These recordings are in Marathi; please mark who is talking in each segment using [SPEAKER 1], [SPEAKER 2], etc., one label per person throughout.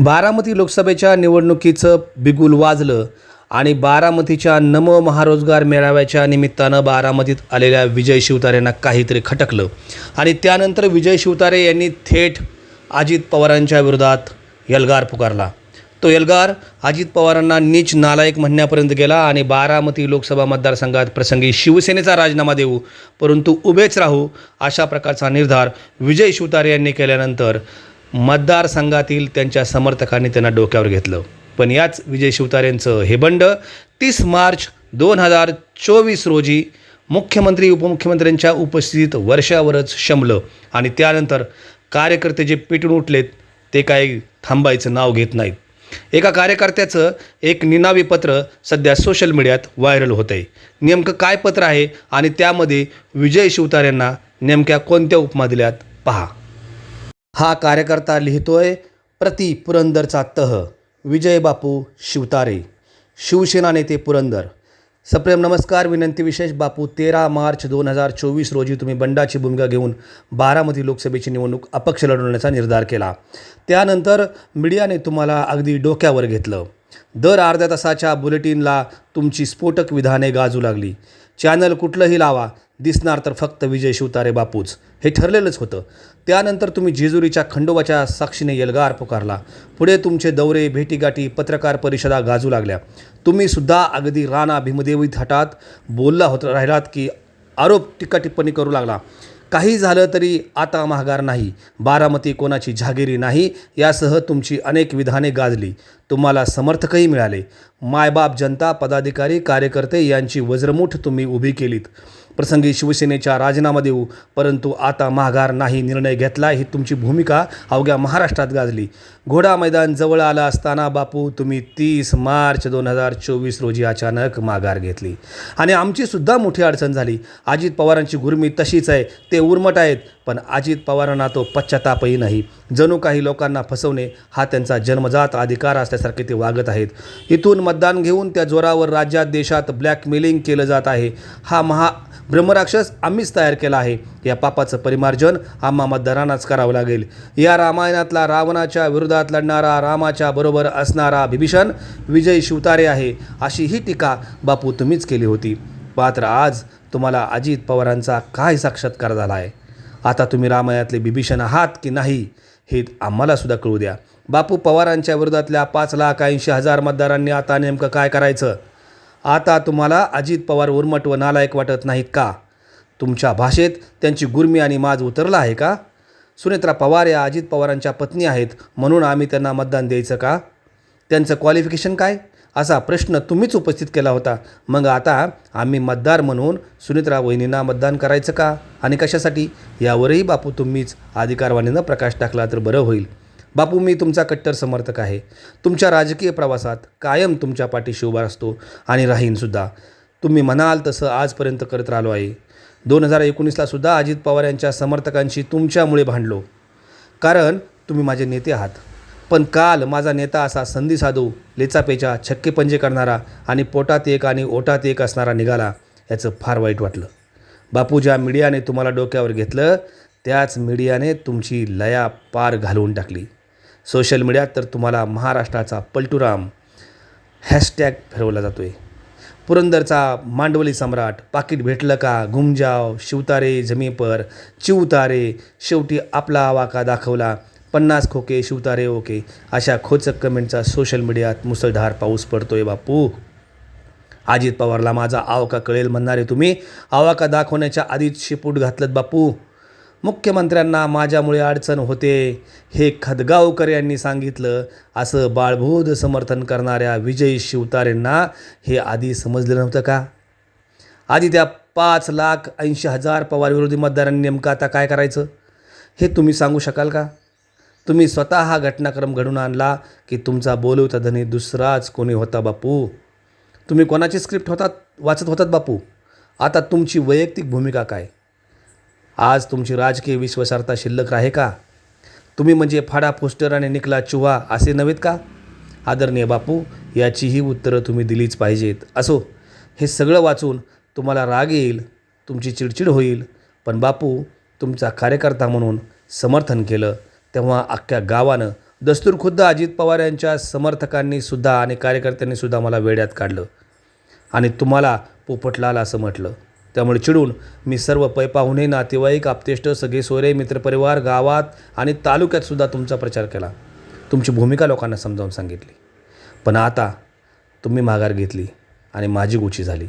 [SPEAKER 1] बारामती लोकसभेच्या निवडणुकीचं बिगुल वाजलं आणि बारामतीच्या नम महारोजगार मेळाव्याच्या निमित्तानं बारामतीत आलेल्या विजय शिवतारेंना काहीतरी खटकलं. आणि त्यानंतर विजय शिवतारे यांनी थेट अजित पवारांच्या विरोधात यलगार पुकारला. तो एल्गार अजित पवारांना नीच नालायक म्हणण्यापर्यंत गेला आणि बारामती लोकसभा मतदारसंघात प्रसंगी शिवसेनेचा राजीनामा देऊ परंतु उभेच राहू अशा प्रकारचा निर्धार विजय शिवतारे यांनी केल्यानंतर मतदारसंघातील त्यांच्या समर्थकांनी त्यांना डोक्यावर घेतलं. पण याच विजय शिवतारेंचं हे बंड तीस मार्च दोन हजार चोवीस रोजी मुख्यमंत्री उपमुख्यमंत्र्यांच्या उपस्थितीत वर्षावरच शमलं आणि त्यानंतर कार्यकर्ते जे पेटून उठलेत ते काही थांबायचं नाव घेत नाहीत. एका कार्यकर्त्याचं एक निनावी पत्र सध्या सोशल मीडियात व्हायरल होत आहे नेमकं काय पत्र आहे आणि त्यामध्ये विजय शिवतारेंना नेमक्या कोणत्या उपमा दिल्यात? पहा. हा कार्यकर्ता लिहितोय प्रति पुरंदरचा तह. विजय बापू शिवतारे. शिवसेना नेते पुरंदर. सप्रेम नमस्कार विनंती विशेष बापू तेरा मार्च दोन हजार चोवीस रोजी तुम्ही बंडाची भूमिका घेऊन बारामती लोकसभेची निवडणूक अपक्ष लढवण्याचा निर्धार केला. त्यानंतर मीडियाने तुम्हाला अगदी डोक्यावर घेतलं. दर अर्ध्या तासाच्या बुलेटिनला तुमची स्फोटक विधाने गाजू लागली. चॅनल कुठलंही लावा दिसणार तर फक्त विजय शिवतारे बापूच. हे ठरलेलंच होतं. त्यानंतर तुम्ही जेजुरीच्या खंडोबाच्या साक्षीने यलगार पुकारला. पुढे तुमचे दौरे भेटीगाठी पत्रकार परिषदा गाजू लागल्या. तुम्ही सुद्धा अगदी राणा भीमदेवी थाटात बोलला होत राहिलात की आरोप टीका टिप्पणी करू लागला. काही झालं तरी आता महागार नाही. बारामती कोणाची जहागिरी नाही यासह तुमची अनेक विधाने गाजली. तुम्हाला समर्थकही मिळाले. मायबाप जनता पदाधिकारी कार्यकर्ते यांची वज्रमुठ तुम्ही उभी केलीत. प्रसंगी शिवसेनेचा राजीनामा देऊ परंतु आता माघार नाही निर्णय घेतला ही तुमची भूमिका अवघ्या महाराष्ट्रात गाजली. घोडा मैदान जवळ आला असताना बापू तुम्ही तीस मार्च दोन हजार चोवीस रोजी अचानक माघार घेतली. आणि आमचीसुद्धा मोठी अडचण झाली. अजित पवारांची गुरमी तशीच आहे ते उर्मट आहेत. पण अजित पवारांना तो पश्चातापही नाही. जणू काही लोकांना फसवणे हा त्यांचा जन्मजात अधिकार असल्यासारखे ते वागत आहेत. इथून मतदान घेऊन त्या जोरावर राज्यात देशात ब्लॅकमेलिंग केलं जात आहे. हा महा ब्रह्मराक्षस आम्हीच तयार केला आहे. या पापाचं परिमार्जन आम्हा मतदारांनाच करावं लागेल. या रामायणातला रावणाच्या विरोधात लढणारा रामाच्या बरोबर असणारा बिभीषण विजय शिवतारे आहे अशी ही टीका बापू तुम्हीच केली होती. मात्र आज तुम्हाला अजित पवारांचा काय साक्षात्कार झाला आहे आता तुम्ही रामायणातले बिभीषण आहात की नाही हे आम्हालासुद्धा कळू द्या. बापू पवारांच्या विरोधातल्या पाच लाख ऐंशी हजार मतदारांनी आता नेमकं काय करायचं? आता तुम्हाला अजित पवार उर्मट व नालायक वाटत नाहीत का? तुमच्या भाषेत त्यांची गुर्मी आणि माज उतरला आहे का? सुनेत्रा पवार या अजित पवारांच्या पत्नी आहेत म्हणून आम्ही त्यांना मतदान द्यायचं का? त्यांचं क्वालिफिकेशन काय? असा प्रश्न तुम्हीच उपस्थित केला होता. मग आता आम्ही मतदार म्हणून सुनित्रा वहिनींना मतदान करायचं का? आणि कशासाठी? यावरही बापू तुम्हीच अधिकारवाणीनं प्रकाश टाकला तर बरं होईल. बापू मी तुमचा कट्टर समर्थक आहे. तुमच्या राजकीय प्रवासात कायम तुमच्या पाठीशी उभा असतो आणि राहीनसुद्धा तुम्ही म्हणाल तसं आजपर्यंत करत राहिलो आहे. दोन हजार एकोणीसला सुद्धा अजित पवार यांच्या समर्थकांशी तुमच्यामुळे भांडलो. कारण तुम्ही माझे नेते आहात. पण काल माझा नेता असा संधी साधू लेचापेचा छक्के पंजे करणारा आणि पोटात एक आणि ओटात एक असणारा निघाला याचं फार वाईट वाटलं. बापू ज्या मीडियाने तुम्हाला डोक्यावर घेतलं त्याच मीडियाने तुमची लया पार घालवून टाकली. सोशल मीडियात तर तुम्हाला महाराष्ट्राचा पलटुराम हॅशटॅग फिरवला जातो आहे पुरंदरचा मांडवली सम्राट पाकिट भेटलं का? घुमजाव शिवतारे जमीपर चिवतारे शेवटी आपला आवाका दाखवला. पन्नास खोके शिवतारे ओके अशा खोचक कमेंटचा सोशल मीडियात मुसळधार पाऊस पडतोय बापू. अजित पवारला माझा आवाका कळेल म्हणणारे तुम्ही. आवाका दाखवण्याच्या आधीच शिपूट घातलत बापू. मुख्यमंत्र्यांना माझ्यामुळे अडचण होते. हे खदगावकर यांनी सांगितलं. असं बाळबोध समर्थन करणाऱ्या विजय शिवतारेंना हे आधी समजलं नव्हतं का? आधी त्या पाच लाख ऐंशी हजार पवारविरोधी मतदारांनी नेमकं आता काय करायचं? हे तुम्ही सांगू शकाल का? तुम्ही स्वतः हा घटनाक्रम घडून आणला की तुमचा बोलवता धनी दुसराच कोणी होता बापू? तुम्ही कोणाची स्क्रिप्ट होतात वाचत होतात बापू? आता तुमची वैयक्तिक भूमिका काय? आज तुमची राजकीय विश्वासार्हता शिल्लक आहे का? तुम्ही म्हणजे फाडा पोस्टर आणि निकला चुहा असे नव्हेत का? आदरणीय बापू याचीही उत्तरं तुम्ही दिलीच पाहिजेत. असो हे सगळं वाचून तुम्हाला राग येईल तुमची चिडचिड होईल पण बापू तुमचा कार्यकर्ता म्हणून समर्थन केलं. तेव्हा अख्ख्या गावानं दस्तूर खुद्द अजित पवार यांच्या समर्थकांनी सुद्धा आणि कार्यकर्त्यांनी सुद्धा मला वेड्यात काढलं. आणि तुम्हाला पोपटलाल असं म्हटलं. त्यामुळे चिडून मी सर्व पैपाहुणे नातेवाईक आपतेष्ट सगळे सोयरे मित्रपरिवार गावात आणि तालुक्यात सुद्धा तुमचा प्रचार केला. तुमची भूमिका लोकांना समजावून सांगितली. पण आता तुम्ही माघार घेतली आणि माझी गुची झाली.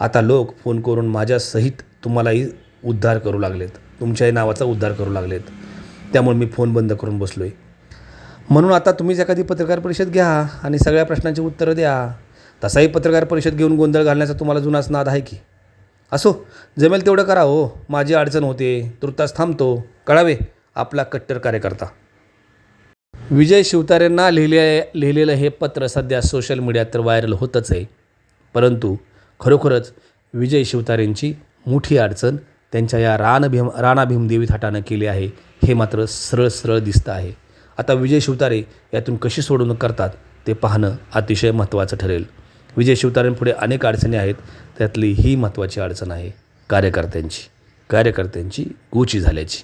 [SPEAKER 1] आता लोक फोन करून माझ्यासहित तुम्हालाही उद्धार करू लागलेत. तुमच्याही नावाचा उद्धार करू लागलेत. त्यामुळे मी फोन बंद करून बसलो आहे म्हणून आता तुम्हीच एखादी पत्रकार परिषद घ्या आणि सगळ्या प्रश्नांची उत्तरं द्या. तसाही पत्रकार परिषद घेऊन गोंधळ घालण्याचा तुम्हाला जुनाच नाद आहे की? असो जमेल तेवढं करा हो. माझी अडचण होते तृतास थांबतो. कळावे आपला कट्टर कार्यकर्ता. विजय शिवतारेंना लिहिले लिहिलेलं हे पत्र सध्या सोशल मीडियात तर व्हायरल होतच आहे. परंतु खरोखरच विजय शिवतारेंची मोठी अडचण त्यांच्या या रानभीम राणा भीमदेवी थाटानं केली आहे हे मात्र सरळ सरळ दिसतं आहे. आता विजय शिवतारे यातून कशी सोडवणूक करतात ते पाहणं अतिशय महत्त्वाचं ठरेल. विजय शिवतारेंपुढे अनेक अडचणी आहेत त्यातली ही महत्त्वाची अडचण आहे कार्यकर्त्यांची. कार्यकर्त्यांची गोची झाल्याची.